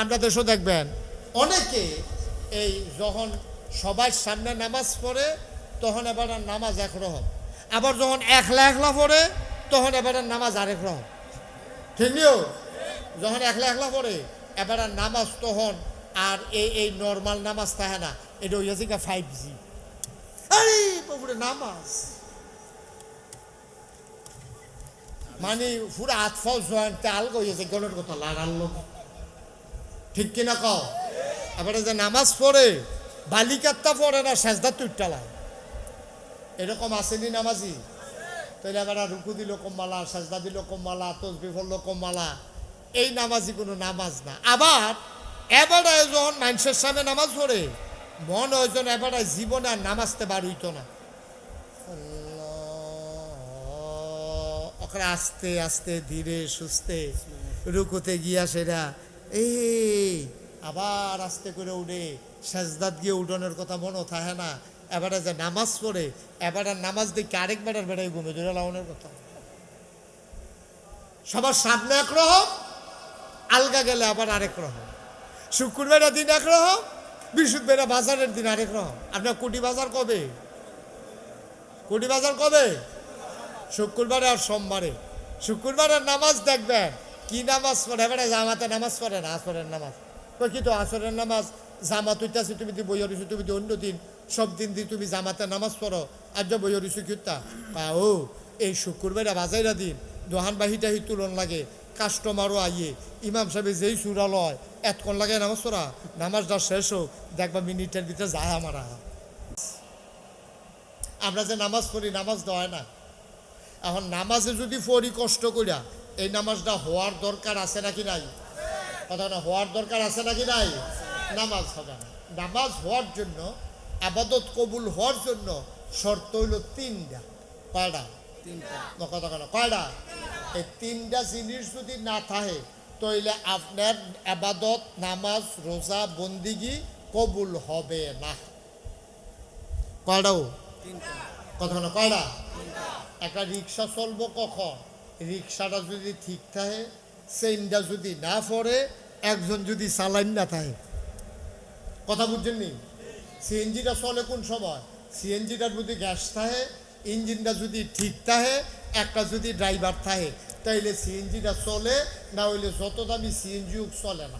আমরা দেশও দেখবেন। অনেকে এই যখন সবার সামনে নামাজ পড়ে, তখন এবার নামাজ একরকম আবার যখন একলা একলা পড়ে, তখন এবার নামাজ আরেক রকম। ঠিক নিও? যখন একলা একলা পড়ে, এবার নামাজ তখন আর এই এই নর্মাল নামাজ থাকে না। এটা হইয়াছে গা ফাইভ জি আরে নামাজ। মানে পুরো হাত ফাও জয়েন্টে আলগা হইয়াছে গলের কথা লাগার লোক। ঠিক কিনা কও? এবারে যে নামাজ পড়ে, বালিকাত্তা পড়ে না, সেজদা তুইটালা এরকম আসেনি নামাজি? তাহলে এবার রুকু দিল কমমালা, সাজদা দিল কমমালা, তসবি পড়ল কমমালা। এই নামাজি কোনো নামাজ না। আবার এবারে যখন মানুষের সামনে নামাজ পড়ে, মন ওইজন এবারে জীবনে আর নামাজতে বার হইতো না। আস্তে আস্তে ধীরে সুস্থে রুকুতে গিয়া সেরা এই, আবার আস্তে করে উঠে সাজদাত গিয়ে উঠোনের কথা মনে থাকে না। এবারে যে নামাজ পড়ে, এবারে নামাজ দেখে আরেকবারের বেড়াই ঘুমে ধরে লাউনের কথা। সবার সামনে একরকম আলগা গেলে আবার আরেক রকম। শুক্রবারের দিন একরকম বৃহস্পতিবার বাজারের দিন আরেক রকম। আপনার কুটি বাজার কবে? কুটি বাজার কবে? শুক্রবারে আর সোমবারে। শুক্রবারের নামাজ দেখবেন কি নামাজ পড়ে? এবারে জামাতে নামাজ পড়ে না? আসরের নামাজ। কি তো আসরের নামাজ? জামা তুইতাছি তুমি দি বই হরিছো তুমি দি অন্য দিন। সব দিন দি তুমি জামাতে নামাজ পড়ো। আর যে বই হরিছো কিতা ও, এই শুক্রবারে বাজাইরা দিন। দোহান বাহিটা হি তুলন লাগে। কাস্টমারও আইয়ে। ইমাম সাহেব যেই সুরা লয়, এতক্ষণ লাগে নামাজ পড়া? নামাজটা শেষ হোক, দেখবা মিনিটের ভিতরে যায় আমারা আমরা যে নামাজ পড়ি, নামাজ দেওয়া না। এখন নামাজে যদি পড়ি কষ্ট করিয়া এই নামাজটা হওয়ার দরকার আছে নাকি নাই? কথা না হওয়ার দরকার আছে নাকি নাই? নামাজ হবে নামাজ হওয়ার জন্য আবাদত কবুল হওয়ার জন্য শর্ত হইল তিনটা। কয়টা? কথা কেন কয়টা? এই তিনটা জিনিস যদি না থাকে তাইলে আপনার আবাদত নামাজ রোজা বন্দিগি কবুল হবে না। কয়টাও কথা কেন কয়টা? একটা রিক্সা চলবো কখন? রিক্সাটা যদি ঠিক থাকে চেইনটা যদি না পড়ে, একজন যদি চালাইন না থাকে। কথা বুঝছেন নি? সিএনজিটা চলে কোন সময়? সিএনজিটার যদি গ্যাস থাকে, ইঞ্জিনটা যদি ঠিক থাকে, একটা যদি ড্রাইভার থাকে, তাইলে সিএনজিটা চলে, না হইলে যত দামি সিএনজিও চলে না।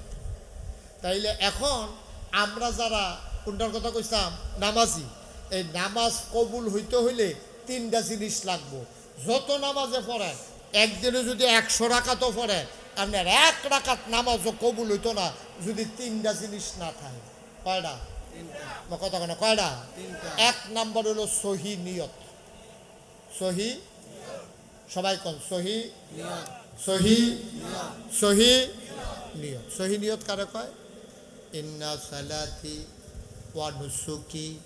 তাইলে এখন আমরা যারা, কোনটার কথা কইতাম নামাজি। এই নামাজ কবুল হইতে হইলে তিনটা জিনিস লাগবো। যত নামাজে পড়েন একদিনে যদি একশো রাকাতও পড়েন আপনার এক রাকাত নামাজও কবুল হইতো না যদি তিনটা জিনিস না থাকে। কয়টা? কথা কেন কয়টা? এক নাম্বার হলো সহি নিয়ত। সহি? সবাই কন? সহি? সহি? সহি? নিয়ত। সহি নিয়ত কারে কয়? ইন্না সালাতি ওয়া নুসুকি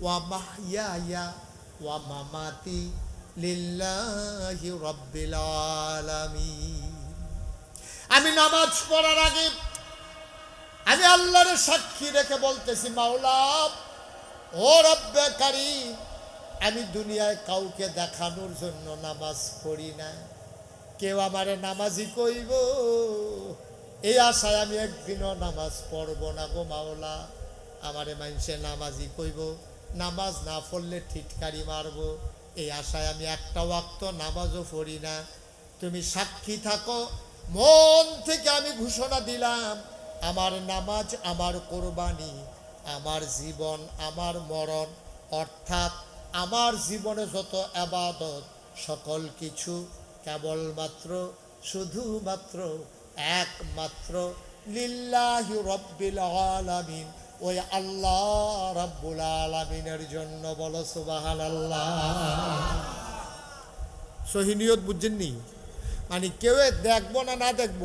ওয়া মাহইয়ায়া ওয়া মামাতি লিল্লাহি রাব্বিল আলামিন। আমি নামাজ পড়ার আগে আমি আল্লাহর সাক্ষী রেখে বলতেছি, মাওলা, ও রব্বে কারিম, আমি দুনিয়ায় কাউকে দেখানোর জন্য নামাজ পড়ি না। কেউ আমারে নামাজি কইব, এই আশায় আমি একদিনও নামাজ পড়ব না গো মাওলা। আমারে মানুষে নামাজি কইব, নামাজ না পড়লে ঠিটকারি মারবো। এই আশায় আমি একটা ওয়াক্ত নামাজও পড়ি না। তুমি সাক্ষী থাকো, মন থেকে আমি ঘোষণা দিলাম, আমার নামাজ আমার কোরবানি, আমার জীবন আমার মরণ, অর্থাৎ আমার জীবনে যত আবাদত, সকল কিছু কেবলমাত্র, শুধুমাত্র একমাত্র লিল্লাহি রব্বিল আলামিন। ওই আল্লাহ রাব্বুল আলামিনের জন্য বলো সুবহানাল্লাহ। সহিনিয়ত বুঝছেননি মানে কেউ দেখব না না দেখব?